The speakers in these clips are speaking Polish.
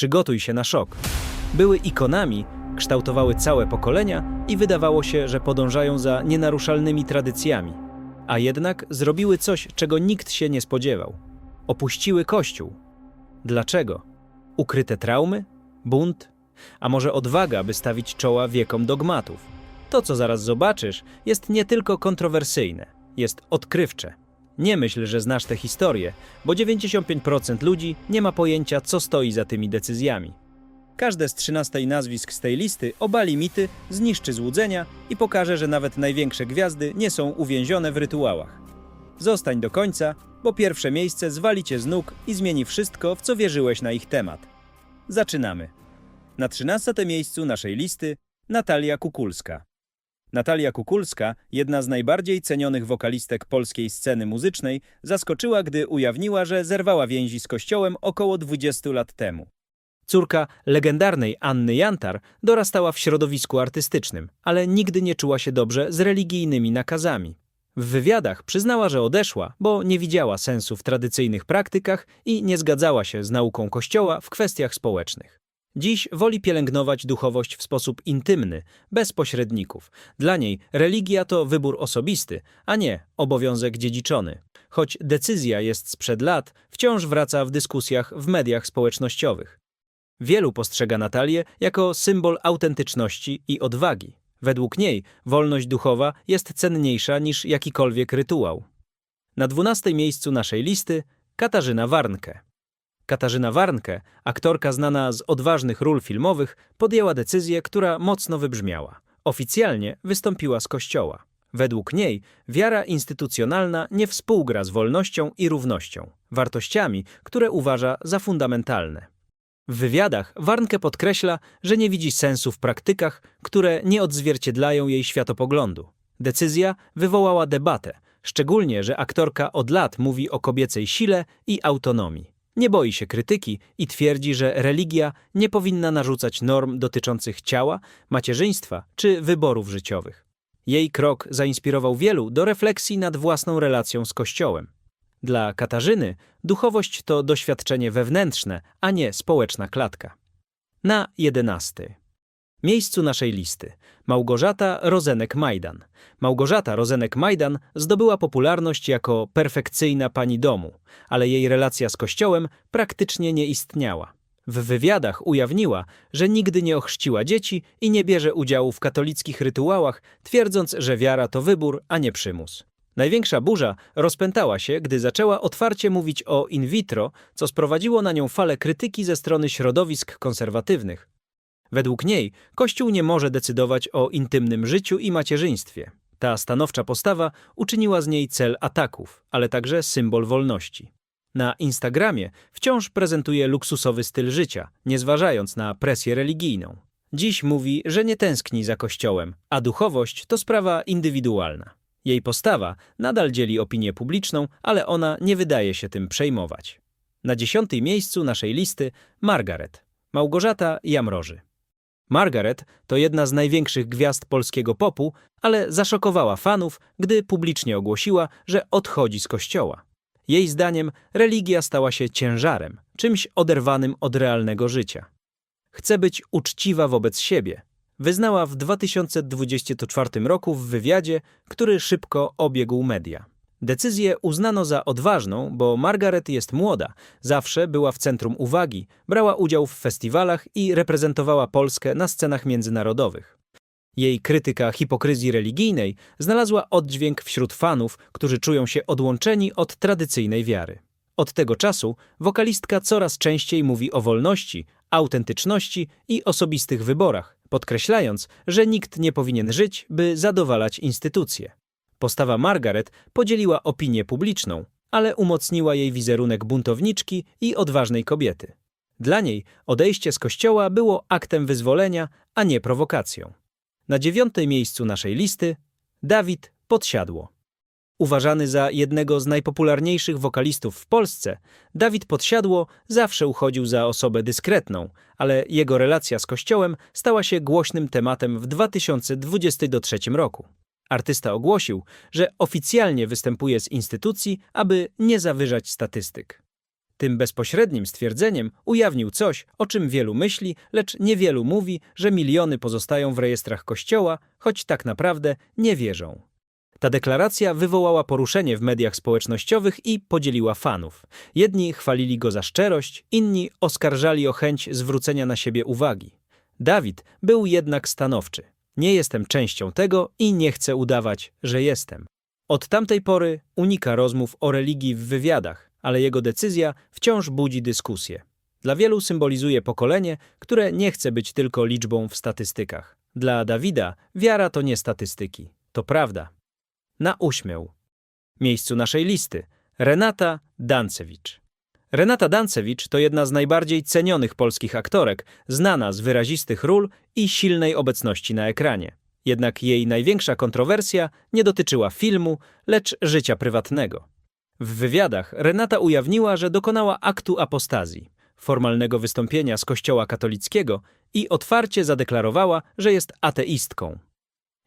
Przygotuj się na szok. Były ikonami, kształtowały całe pokolenia i wydawało się, że podążają za nienaruszalnymi tradycjami. A jednak zrobiły coś, czego nikt się nie spodziewał. Opuściły Kościół. Dlaczego? Ukryte traumy? Bunt? A może odwaga, by stawić czoła wiekom dogmatów? To, co zaraz zobaczysz, jest nie tylko kontrowersyjne, jest odkrywcze. Nie myśl, że znasz tę historię, bo 95% ludzi nie ma pojęcia, co stoi za tymi decyzjami. Każde z 13 nazwisk z tej listy obali mity, zniszczy złudzenia i pokaże, że nawet największe gwiazdy nie są uwięzione w rytuałach. Zostań do końca, bo pierwsze miejsce zwali cię z nóg i zmieni wszystko, w co wierzyłeś na ich temat. Zaczynamy. Na 13 miejscu naszej listy Natalia Kukulska. Natalia Kukulska, jedna z najbardziej cenionych wokalistek polskiej sceny muzycznej, zaskoczyła, gdy ujawniła, że zerwała więzi z kościołem około 20 lat temu. Córka legendarnej Anny Jantar dorastała w środowisku artystycznym, ale nigdy nie czuła się dobrze z religijnymi nakazami. W wywiadach przyznała, że odeszła, bo nie widziała sensu w tradycyjnych praktykach i nie zgadzała się z nauką Kościoła w kwestiach społecznych. Dziś woli pielęgnować duchowość w sposób intymny, bez pośredników. Dla niej religia to wybór osobisty, a nie obowiązek dziedziczony. Choć decyzja jest sprzed lat, wciąż wraca w dyskusjach w mediach społecznościowych. Wielu postrzega Natalię jako symbol autentyczności i odwagi. Według niej wolność duchowa jest cenniejsza niż jakikolwiek rytuał. Na dwunastej miejscu naszej listy Katarzyna Warnke. Katarzyna Warnke, aktorka znana z odważnych ról filmowych, podjęła decyzję, która mocno wybrzmiała. Oficjalnie wystąpiła z kościoła. Według niej wiara instytucjonalna nie współgra z wolnością i równością, wartościami, które uważa za fundamentalne. W wywiadach Warnke podkreśla, że nie widzi sensu w praktykach, które nie odzwierciedlają jej światopoglądu. Decyzja wywołała debatę, szczególnie, że aktorka od lat mówi o kobiecej sile i autonomii. Nie boi się krytyki i twierdzi, że religia nie powinna narzucać norm dotyczących ciała, macierzyństwa czy wyborów życiowych. Jej krok zainspirował wielu do refleksji nad własną relacją z Kościołem. Dla Katarzyny duchowość to doświadczenie wewnętrzne, a nie społeczna klatka. Na jedenasty. Miejscu naszej listy Małgorzata Rozenek-Majdan. Małgorzata Rozenek-Majdan zdobyła popularność jako perfekcyjna pani domu, ale jej relacja z kościołem praktycznie nie istniała. W wywiadach ujawniła, że nigdy nie ochrzciła dzieci i nie bierze udziału w katolickich rytuałach, twierdząc, że wiara to wybór, a nie przymus. Największa burza rozpętała się, gdy zaczęła otwarcie mówić o in vitro, co sprowadziło na nią falę krytyki ze strony środowisk konserwatywnych. Według niej Kościół nie może decydować o intymnym życiu i macierzyństwie. Ta stanowcza postawa uczyniła z niej cel ataków, ale także symbol wolności. Na Instagramie wciąż prezentuje luksusowy styl życia, nie zważając na presję religijną. Dziś mówi, że nie tęskni za Kościołem, a duchowość to sprawa indywidualna. Jej postawa nadal dzieli opinię publiczną, ale ona nie wydaje się tym przejmować. Na dziesiątym miejscu naszej listy Margaret, Małgorzata Jamroży. Margaret to jedna z największych gwiazd polskiego popu, ale zaszokowała fanów, gdy publicznie ogłosiła, że odchodzi z kościoła. Jej zdaniem religia stała się ciężarem, czymś oderwanym od realnego życia. Chce być uczciwa wobec siebie, wyznała w 2024 roku w wywiadzie, który szybko obiegł media. Decyzję uznano za odważną, bo Margaret jest młoda, zawsze była w centrum uwagi, brała udział w festiwalach i reprezentowała Polskę na scenach międzynarodowych. Jej krytyka hipokryzji religijnej znalazła oddźwięk wśród fanów, którzy czują się odłączeni od tradycyjnej wiary. Od tego czasu wokalistka coraz częściej mówi o wolności, autentyczności i osobistych wyborach, podkreślając, że nikt nie powinien żyć, by zadowalać instytucje. Postawa Margaret podzieliła opinię publiczną, ale umocniła jej wizerunek buntowniczki i odważnej kobiety. Dla niej odejście z kościoła było aktem wyzwolenia, a nie prowokacją. Na dziewiątej miejscu naszej listy Dawid Podsiadło. Uważany za jednego z najpopularniejszych wokalistów w Polsce, Dawid Podsiadło zawsze uchodził za osobę dyskretną, ale jego relacja z Kościołem stała się głośnym tematem w 2023 roku. Artysta ogłosił, że oficjalnie występuje z instytucji, aby nie zawyżać statystyk. Tym bezpośrednim stwierdzeniem ujawnił coś, o czym wielu myśli, lecz niewielu mówi, że miliony pozostają w rejestrach Kościoła, choć tak naprawdę nie wierzą. Ta deklaracja wywołała poruszenie w mediach społecznościowych i podzieliła fanów. Jedni chwalili go za szczerość, inni oskarżali o chęć zwrócenia na siebie uwagi. Dawid był jednak stanowczy. Nie jestem częścią tego i nie chcę udawać, że jestem. Od tamtej pory unika rozmów o religii w wywiadach, ale jego decyzja wciąż budzi dyskusję. Dla wielu symbolizuje pokolenie, które nie chce być tylko liczbą w statystykach. Dla Dawida wiara to nie statystyki, to prawda. Na uśmiał. Miejscu naszej listy Renata Dancewicz. Renata Dancewicz to jedna z najbardziej cenionych polskich aktorek, znana z wyrazistych ról i silnej obecności na ekranie. Jednak jej największa kontrowersja nie dotyczyła filmu, lecz życia prywatnego. W wywiadach Renata ujawniła, że dokonała aktu apostazji, formalnego wystąpienia z Kościoła katolickiego i otwarcie zadeklarowała, że jest ateistką.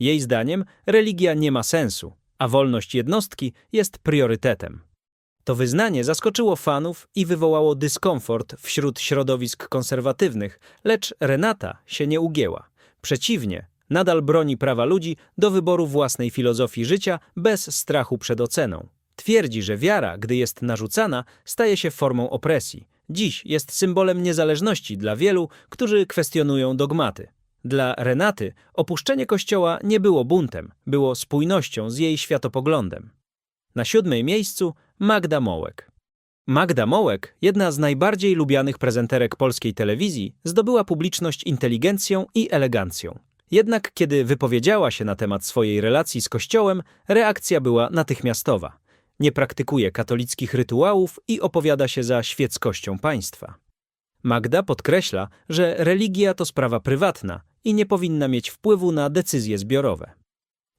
Jej zdaniem religia nie ma sensu, a wolność jednostki jest priorytetem. To wyznanie zaskoczyło fanów i wywołało dyskomfort wśród środowisk konserwatywnych, lecz Renata się nie ugięła. Przeciwnie, nadal broni prawa ludzi do wyboru własnej filozofii życia bez strachu przed oceną. Twierdzi, że wiara, gdy jest narzucana, staje się formą opresji. Dziś jest symbolem niezależności dla wielu, którzy kwestionują dogmaty. Dla Renaty opuszczenie kościoła nie było buntem, było spójnością z jej światopoglądem. Na siódmej miejscu Magda Mołek. Magda Mołek, jedna z najbardziej lubianych prezenterek polskiej telewizji, zdobyła publiczność inteligencją i elegancją. Jednak kiedy wypowiedziała się na temat swojej relacji z Kościołem, reakcja była natychmiastowa. Nie praktykuje katolickich rytuałów i opowiada się za świeckością państwa. Magda podkreśla, że religia to sprawa prywatna i nie powinna mieć wpływu na decyzje zbiorowe.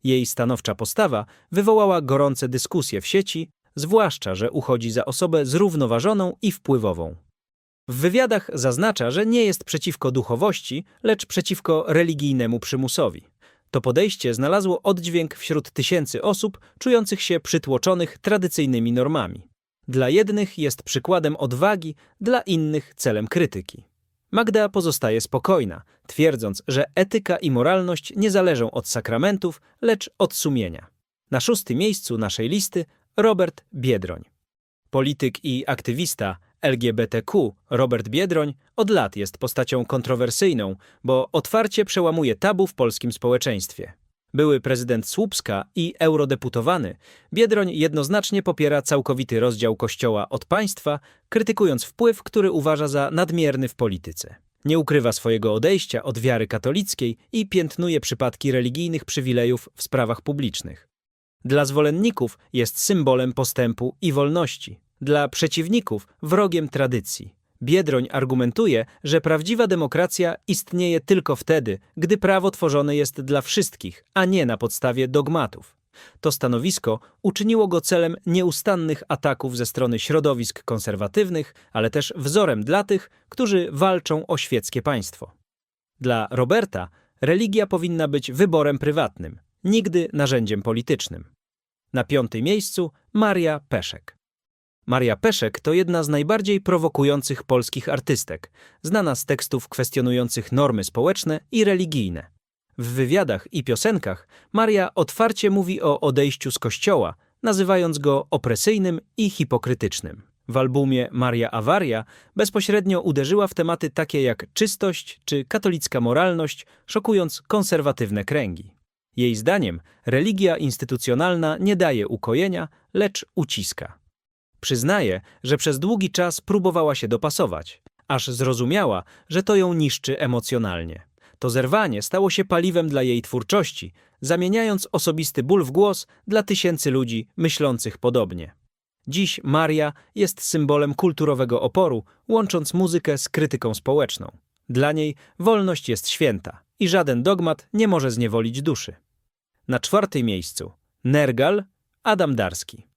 Jej stanowcza postawa wywołała gorące dyskusje w sieci, zwłaszcza, że uchodzi za osobę zrównoważoną i wpływową. W wywiadach zaznacza, że nie jest przeciwko duchowości, lecz przeciwko religijnemu przymusowi. To podejście znalazło oddźwięk wśród tysięcy osób czujących się przytłoczonych tradycyjnymi normami. Dla jednych jest przykładem odwagi, dla innych celem krytyki. Magda pozostaje spokojna, twierdząc, że etyka i moralność nie zależą od sakramentów, lecz od sumienia. Na szóstym miejscu naszej listy Robert Biedroń. Polityk i aktywista LGBTQ Robert Biedroń od lat jest postacią kontrowersyjną, bo otwarcie przełamuje tabu w polskim społeczeństwie. Były prezydent Słupska i eurodeputowany, Biedroń jednoznacznie popiera całkowity rozdział Kościoła od państwa, krytykując wpływ, który uważa za nadmierny w polityce. Nie ukrywa swojego odejścia od wiary katolickiej i piętnuje przypadki religijnych przywilejów w sprawach publicznych. Dla zwolenników jest symbolem postępu i wolności, dla przeciwników wrogiem tradycji. Biedroń argumentuje, że prawdziwa demokracja istnieje tylko wtedy, gdy prawo tworzone jest dla wszystkich, a nie na podstawie dogmatów. To stanowisko uczyniło go celem nieustannych ataków ze strony środowisk konserwatywnych, ale też wzorem dla tych, którzy walczą o świeckie państwo. Dla Roberta religia powinna być wyborem prywatnym, nigdy narzędziem politycznym. Na piątym miejscu Maria Peszek. Maria Peszek to jedna z najbardziej prowokujących polskich artystek, znana z tekstów kwestionujących normy społeczne i religijne. W wywiadach i piosenkach Maria otwarcie mówi o odejściu z kościoła, nazywając go opresyjnym i hipokrytycznym. W albumie Maria Awaria bezpośrednio uderzyła w tematy takie jak czystość czy katolicka moralność, szokując konserwatywne kręgi. Jej zdaniem religia instytucjonalna nie daje ukojenia, lecz uciska. Przyznaje, że przez długi czas próbowała się dopasować, aż zrozumiała, że to ją niszczy emocjonalnie. To zerwanie stało się paliwem dla jej twórczości, zamieniając osobisty ból w głos dla tysięcy ludzi myślących podobnie. Dziś Maria jest symbolem kulturowego oporu, łącząc muzykę z krytyką społeczną. Dla niej wolność jest święta i żaden dogmat nie może zniewolić duszy. Na czwartym miejscu Nergal Adam Darski.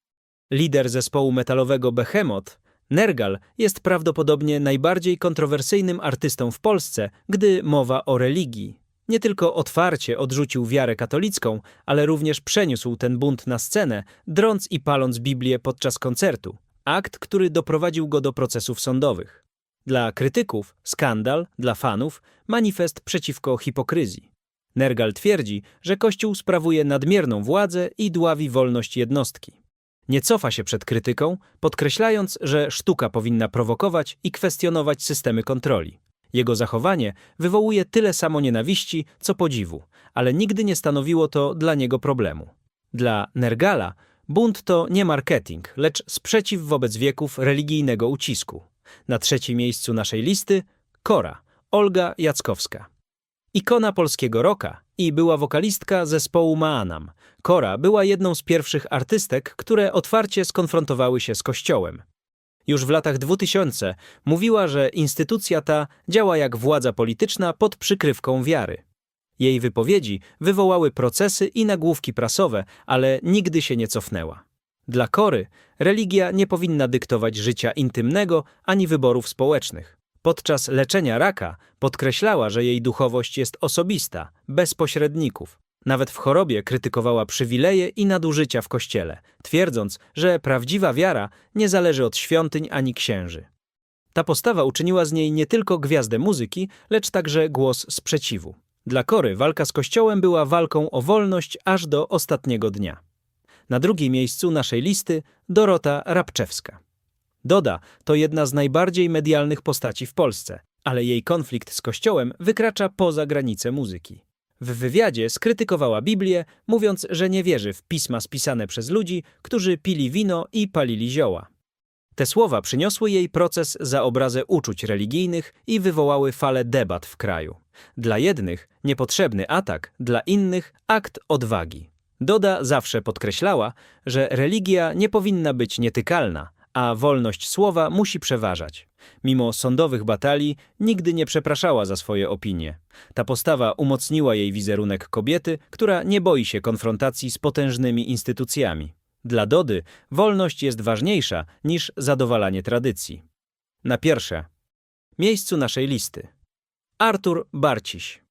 Lider zespołu metalowego Behemoth, Nergal jest prawdopodobnie najbardziej kontrowersyjnym artystą w Polsce, gdy mowa o religii. Nie tylko otwarcie odrzucił wiarę katolicką, ale również przeniósł ten bunt na scenę, drąc i paląc Biblię podczas koncertu. akt, który doprowadził go do procesów sądowych. Dla krytyków skandal, dla fanów manifest przeciwko hipokryzji. Nergal twierdzi, że Kościół sprawuje nadmierną władzę i dławi wolność jednostki. Nie cofa się przed krytyką, podkreślając, że sztuka powinna prowokować i kwestionować systemy kontroli. Jego zachowanie wywołuje tyle samo nienawiści, co podziwu, ale nigdy nie stanowiło to dla niego problemu. Dla Nergala bunt to nie marketing, lecz sprzeciw wobec wieków religijnego ucisku. Na trzecim miejscu naszej listy Kora, Olga Jackowska. Ikona polskiego rocka i była wokalistka zespołu Maanam. Kora była jedną z pierwszych artystek, które otwarcie skonfrontowały się z Kościołem. Już w latach 2000 mówiła, że instytucja ta działa jak władza polityczna pod przykrywką wiary. Jej wypowiedzi wywołały procesy i nagłówki prasowe, ale nigdy się nie cofnęła. Dla Kory religia nie powinna dyktować życia intymnego ani wyborów społecznych. Podczas leczenia raka podkreślała, że jej duchowość jest osobista, bez pośredników. Nawet w chorobie krytykowała przywileje i nadużycia w kościele, twierdząc, że prawdziwa wiara nie zależy od świątyń ani księży. Ta postawa uczyniła z niej nie tylko gwiazdę muzyki, lecz także głos sprzeciwu. Dla Kory walka z kościołem była walką o wolność aż do ostatniego dnia. Na drugim miejscu naszej listy Dorota Rabczewska. Doda to jedna z najbardziej medialnych postaci w Polsce, ale jej konflikt z Kościołem wykracza poza granice muzyki. W wywiadzie skrytykowała Biblię, mówiąc, że nie wierzy w pisma spisane przez ludzi, którzy pili wino i palili zioła. Te słowa przyniosły jej proces za obrazę uczuć religijnych i wywołały falę debat w kraju. Dla jednych niepotrzebny atak, dla innych akt odwagi. Doda zawsze podkreślała, że religia nie powinna być nietykalna, a wolność słowa musi przeważać. Mimo sądowych batalii nigdy nie przepraszała za swoje opinie. Ta postawa umocniła jej wizerunek kobiety, która nie boi się konfrontacji z potężnymi instytucjami. Dla Dody wolność jest ważniejsza niż zadowalanie tradycji. Na pierwsze miejscu naszej listy Artur Barciś.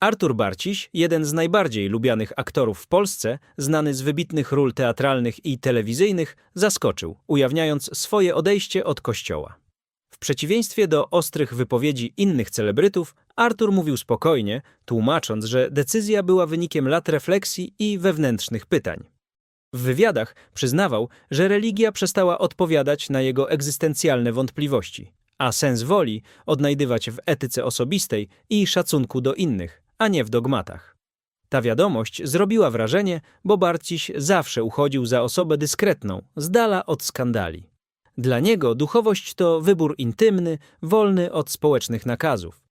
Artur Barciś, jeden z najbardziej lubianych aktorów w Polsce, znany z wybitnych ról teatralnych i telewizyjnych, zaskoczył, ujawniając swoje odejście od kościoła. W przeciwieństwie do ostrych wypowiedzi innych celebrytów, Artur mówił spokojnie, tłumacząc, że decyzja była wynikiem lat refleksji i wewnętrznych pytań. W wywiadach przyznawał, że religia przestała odpowiadać na jego egzystencjalne wątpliwości, a sens woli odnajdywać w etyce osobistej i szacunku do innych, a nie w dogmatach. Ta wiadomość zrobiła wrażenie, bo Barciś zawsze uchodził za osobę dyskretną, z dala od skandali. Dla niego duchowość to wybór intymny, wolny od społecznych nakazów.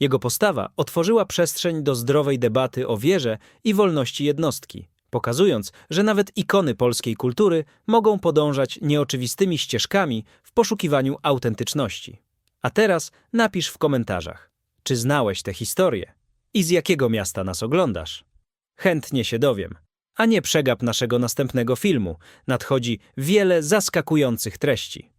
Jego postawa otworzyła przestrzeń do zdrowej debaty o wierze i wolności jednostki, pokazując, że nawet ikony polskiej kultury mogą podążać nieoczywistymi ścieżkami w poszukiwaniu autentyczności. A teraz napisz w komentarzach, czy znałeś tę historię i z jakiego miasta nas oglądasz. Chętnie się dowiem. A nie przegap naszego następnego filmu. Nadchodzi wiele zaskakujących treści.